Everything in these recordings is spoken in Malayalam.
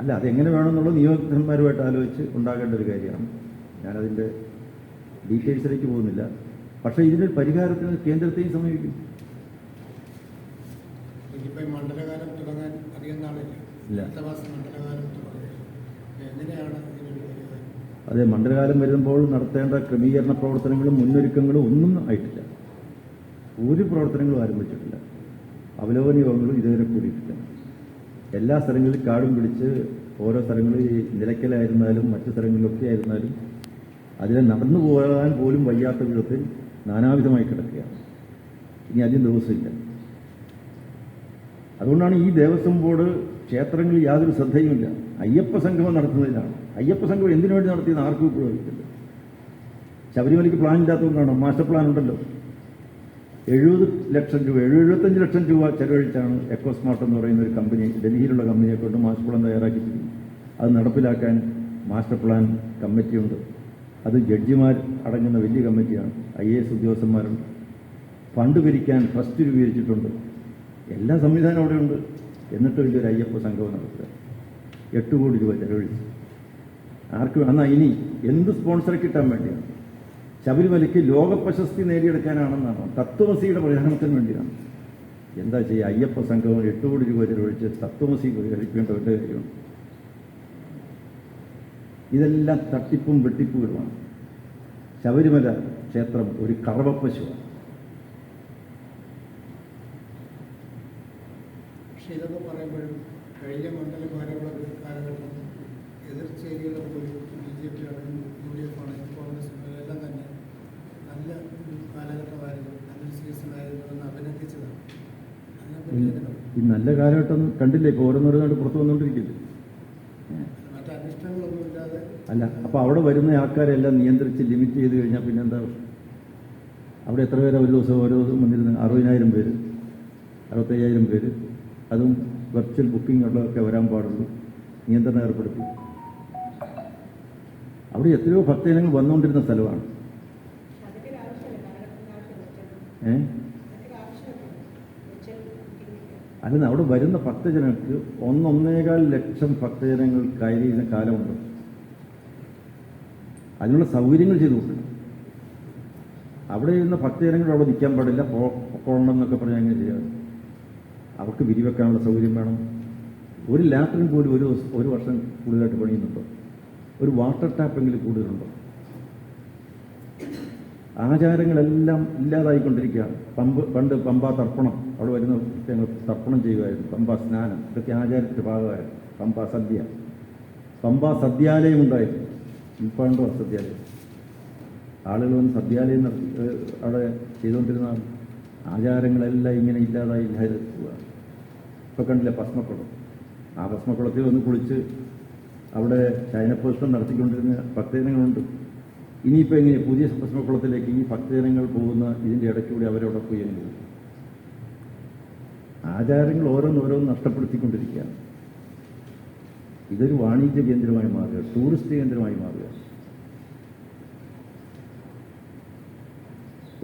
അല്ല അതെങ്ങനെ വേണമെന്നുള്ളത് നിയോജകന്മാരുമായിട്ട് ആലോചിച്ച് ഉണ്ടാകേണ്ട ഒരു കാര്യമാണ്. ഞാനതിന്റെ ഡീറ്റെയിൽസിലേക്ക് പോകുന്നില്ല. പക്ഷേ ഇതിനൊരു പരിഹാരത്തിന് കേന്ദ്രത്തെയും സമീപിക്കും. മണ്ഡലകാലം തുടങ്ങാൻ അധികം നാളില്ല. മണ്ഡലകാലം എങ്ങനെയാണ് അതെ മണ്ഡലകാലം വരുമ്പോൾ നടത്തേണ്ട ക്രമീകരണ പ്രവർത്തനങ്ങളും മുന്നൊരുക്കങ്ങളും ഒന്നും ആയിട്ടില്ല. ഒരു പ്രവർത്തനങ്ങളും ആരംഭിച്ചിട്ടില്ല. അവലോകന യോഗങ്ങളും ഇതുവരെ കൂടിയിട്ടില്ല. എല്ലാ സ്ഥലങ്ങളിലും കാടും പിടിച്ച് ഓരോ സ്ഥലങ്ങളിൽ നിലയ്ക്കലായിരുന്നാലും മറ്റു സ്ഥലങ്ങളിലൊക്കെ ആയിരുന്നാലും അതിനെ നടന്നു പോകാൻ പോലും വയ്യാത്ത വിധത്തിൽ നാനാവിധമായി കിടക്കുകയാണ്. ഇനി അധികം ദിവസമില്ല. അതുകൊണ്ടാണ് ഈ ദേവസ്വം ബോർഡ് ക്ഷേത്രങ്ങളിൽ യാതൊരു ശ്രദ്ധയുമില്ല. അയ്യപ്പ സംഗമം നടത്തുന്നതിനാണ്. അയ്യപ്പ സംഗമം എന്തിനു വേണ്ടി നടത്തിയെന്ന് ആർക്കും ഉപയോഗിക്കില്ല ശബരിമലയ്ക്ക് പ്ലാൻ ഇല്ലാത്തതുകൊണ്ടാണോ? മാസ്റ്റർ പ്ലാൻ ഉണ്ടല്ലോ. എഴുപത് ലക്ഷം രൂപ എഴുപത്തഞ്ച് ലക്ഷം രൂപ ചെലവഴിച്ചാണ് എക്കോസ്മാർട്ട് എന്ന് പറയുന്ന ഒരു കമ്പനി ഡൽഹിയിലുള്ള കമ്പനിയെ കൊണ്ട് മാസ്റ്റർ പ്ലാൻ തയ്യാറാക്കിയിട്ടുണ്ട് അത് നടപ്പിലാക്കാൻ മാസ്റ്റർ പ്ലാൻ കമ്മിറ്റിയുണ്ട്. അത് ജഡ്ജിമാർ അടങ്ങുന്ന വലിയ കമ്മിറ്റിയാണ്. ഐ എ എസ് ഉദ്യോഗസ്ഥന്മാരുണ്ട്. ഫണ്ട് പിരിക്കാൻ ട്രസ്റ്റ് രൂപീകരിച്ചിട്ടുണ്ട് എല്ലാ സംവിധാനവും അവിടെയുണ്ട്. എന്നിട്ട് വലിയൊരു അയ്യപ്പ സംഘം നടത്തുക. എട്ട് കോടി രൂപ ചെലവഴിച്ചു. ആർക്കും എന്നാൽ ഇനി എന്ത് സ്പോൺസറെ കിട്ടാൻ വേണ്ടിയാണ്? ശബരിമലയ്ക്ക് ലോക പ്രശസ്തി നേടിയെടുക്കാനാണെന്നാണ്. തത്വമസിയുടെ പ്രചാരണത്തിന് വേണ്ടിയാണ്. എന്താ ചെയ്യുക അയ്യപ്പ സംഘം എട്ട് കോടി രൂപ ചെലവഴിച്ച് തത്വമസി പരിഹരിക്കേണ്ട ഒരു കാര്യമാണ് ഇതെല്ലാം തട്ടിപ്പും വെട്ടിപ്പുകളുമാണ്. ശബരിമല ക്ഷേത്രം ഒരു കറവപ്പശുവാണ് ഇതൊക്കെ പറയുമ്പോഴും കഴിഞ്ഞ മണ്ഡലം ഭാരവാഹി കാലഘട്ടം എതിർച്ചേരികളെ ബി ജെ പി ആണെങ്കിലും യു ഡി എഫ് ആണെങ്കിലും നല്ല കാലഘട്ടം കണ്ടില്ലേ. ഇപ്പോൾ ഓരോന്നോരോന്നായിട്ട് പുറത്തു വന്നുകൊണ്ടിരിക്കില്ലേ അല്ല അപ്പൊ അവിടെ വരുന്ന ആൾക്കാരെല്ലാം നിയന്ത്രിച്ച് ലിമിറ്റ് ചെയ്ത് കഴിഞ്ഞാൽ പിന്നെ എന്താ? അവിടെ എത്ര പേര് ഒരു ദിവസം ഓരോ ദിവസം വന്നിരുന്ന? അറുപതിനായിരം പേര് അറുപത്തയ്യായിരം പേര്. അതും വെർച്വൽ ബുക്കിംഗ് ഉള്ളതൊക്കെ വരാൻ പാടുള്ളൂ. നിയന്ത്രണം ഏർപ്പെടുത്തി. അവിടെ എത്രയോ ഭക്തജനങ്ങൾ വന്നുകൊണ്ടിരുന്ന സ്ഥലമാണ്. ഏഹ് അല്ലെന്ന് അവിടെ വരുന്ന ഭക്തജനങ്ങൾക്ക് ഒന്നൊന്നേകാൽ ലക്ഷം ഭക്തജനങ്ങൾ കയറിയിരുന്ന കാലമുണ്ട്. അതിനുള്ള സൗകര്യങ്ങൾ ചെയ്തു കൊടുക്കണം. അവിടെ ഇരുന്ന ഭക്തജനങ്ങൾ അവിടെ നിൽക്കാൻ പാടില്ല. പോകണമെന്നൊക്കെ പറഞ്ഞാൽ അങ്ങനെ ചെയ്യാറ്. അവർക്ക് വിരിവെക്കാനുള്ള സൗകര്യം വേണം. ഒരു ലാട്രിൻ പോലും ഒരു ഒരു വർഷം കൂടുതലായിട്ട് പണിയുന്നുണ്ടോ? ഒരു വാട്ടർ ടാപ്പെങ്കിലും കൂടുതലുണ്ടോ? ആചാരങ്ങളെല്ലാം ഇല്ലാതായിക്കൊണ്ടിരിക്കുകയാണ് പമ്പ് പണ്ട് പമ്പ തർപ്പണം. അവിടെ വരുന്ന ഞങ്ങൾ തർപ്പണം ചെയ്യുമായിരുന്നു പമ്പ സ്നാനം. ഇതൊക്കെ ആചാരത്തിന്റെ ഭാഗമായിരുന്നു. പമ്പ സദ്യ. പമ്പ സദ്യാലയം ഉണ്ടായിരുന്നു. ഇപ്പാണ്ടോ സദ്യാലയം. ആളുകൾ വന്ന് സദ്യാലയം അവിടെ ചെയ്തുകൊണ്ടിരുന്ന ആചാരങ്ങളെല്ലാം ഇങ്ങനെ ഇല്ലാതായി ഇല്ലാതെ പോവുകയാണ് ഇപ്പൊ കണ്ടില്ല ഭസ്മക്കുളം. ആ ഭസ്മക്കുളത്തിൽ വന്ന് കുളിച്ച് അവിടെ ശയനപ്രദർശനം നടത്തിക്കൊണ്ടിരുന്ന ഭക്തജനങ്ങളുണ്ട്. ഇനിയിപ്പോൾ എങ്ങനെ പുതിയ ഭസ്മക്കുളത്തിലേക്ക് ഈ ഭക്തജനങ്ങൾ പോകുന്ന ഇതിന്റെ ഇടയ്ക്കൂടി അവരോടൊപ്പം എങ്ങനെ? ആചാരങ്ങൾ ഓരോന്നോരോന്ന് നഷ്ടപ്പെടുത്തിക്കൊണ്ടിരിക്കുകയാണ്. ഇതൊരു വാണിജ്യ കേന്ദ്രമായി മാറുക ടൂറിസ്റ്റ് കേന്ദ്രമായി മാറുക.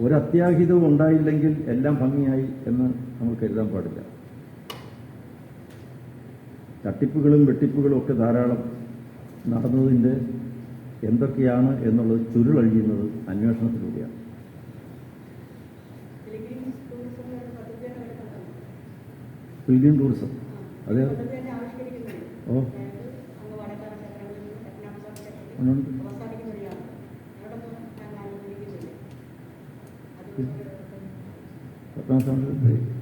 ഒരു അത്യാഹിതവും ഉണ്ടായില്ലെങ്കിൽ എല്ലാം ഭംഗിയായി എന്ന് നമ്മൾ കരുതാൻ പാടില്ല. തട്ടിപ്പുകളും വെട്ടിപ്പുകളും ഒക്കെ ധാരാളം നടന്നതിന്റെ എന്തൊക്കെയാണ് എന്നുള്ളത് ചുരുളഴിയുന്നത് അന്വേഷണത്തിലൂടെയാണ്. ഫിലിം ടൂറിസം അതെ. ഓ. പത്താം അങ്ങ്